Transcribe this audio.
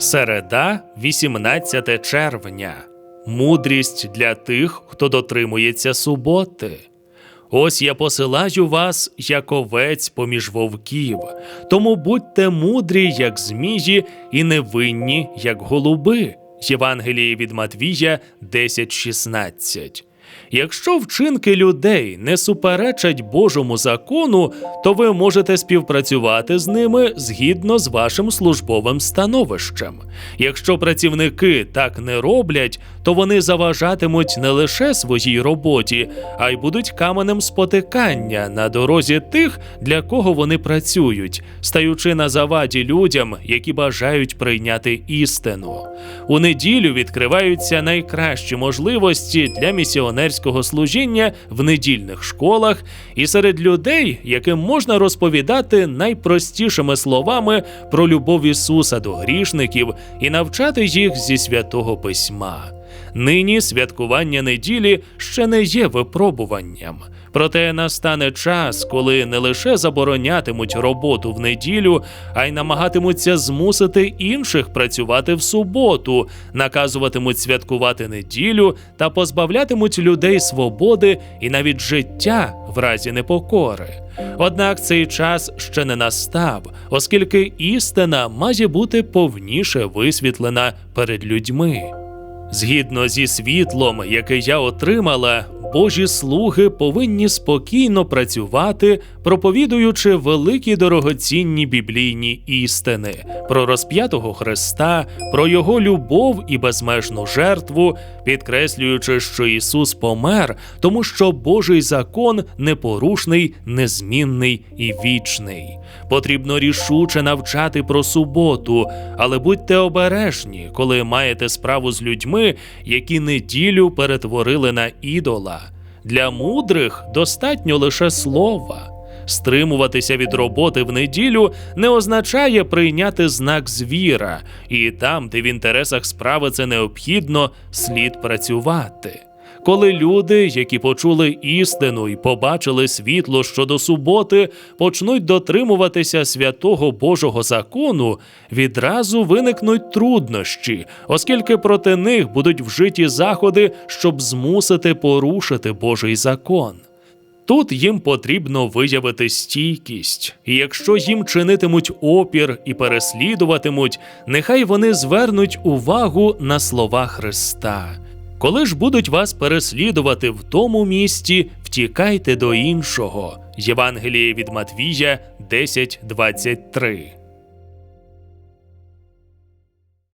Середа, 18 червня. Мудрість для тих, хто дотримується суботи. Ось я посилаю вас, як овець поміж вовків, тому будьте мудрі, як змії, і невинні, як голуби. Євангеліє від Матвія 10.16. Якщо вчинки людей не суперечать Божому закону, то ви можете співпрацювати з ними згідно з вашим службовим становищем. Якщо працівники так не роблять, то вони заважатимуть не лише своїй роботі, а й будуть каменем спотикання на дорозі тих, для кого вони працюють, стаючи на заваді людям, які бажають прийняти істину. У неділю відкриваються найкращі можливості для місіонерського служіння в недільних школах і серед людей, яким можна розповідати найпростішими словами про любов Ісуса до грішників і навчати їх зі святого письма. Нині святкування неділі ще не є випробуванням. Проте настане час, коли не лише заборонятимуть роботу в неділю, а й намагатимуться змусити інших працювати в суботу, наказуватимуть святкувати неділю та позбавлятимуть людей свободи і навіть життя в разі непокори. Однак цей час ще не настав, оскільки істина має бути повніше висвітлена перед людьми. Згідно зі світлом, яке я отримала, Божі слуги повинні спокійно працювати, проповідуючи великі дорогоцінні біблійні істини про розп'ятого Христа, про його любов і безмежну жертву, підкреслюючи, що Ісус помер, тому що Божий закон непорушний, незмінний і вічний. Потрібно рішуче навчати про суботу, але будьте обережні, коли маєте справу з людьми, які неділю перетворили на ідола. Для мудрих достатньо лише слова. Стримуватися від роботи в неділю не означає прийняти знак звіра, і там, де в інтересах справи це необхідно, слід працювати. Коли люди, які почули істину і побачили світло щодо суботи, почнуть дотримуватися святого Божого закону, відразу виникнуть труднощі, оскільки проти них будуть вжиті заходи, щоб змусити порушити Божий закон. Тут їм потрібно виявити стійкість, і якщо їм чинитимуть опір і переслідуватимуть, нехай вони звернуть увагу на слова Христа. Коли ж будуть вас переслідувати в тому місті, втікайте до іншого. Євангеліє від Матвія 10.23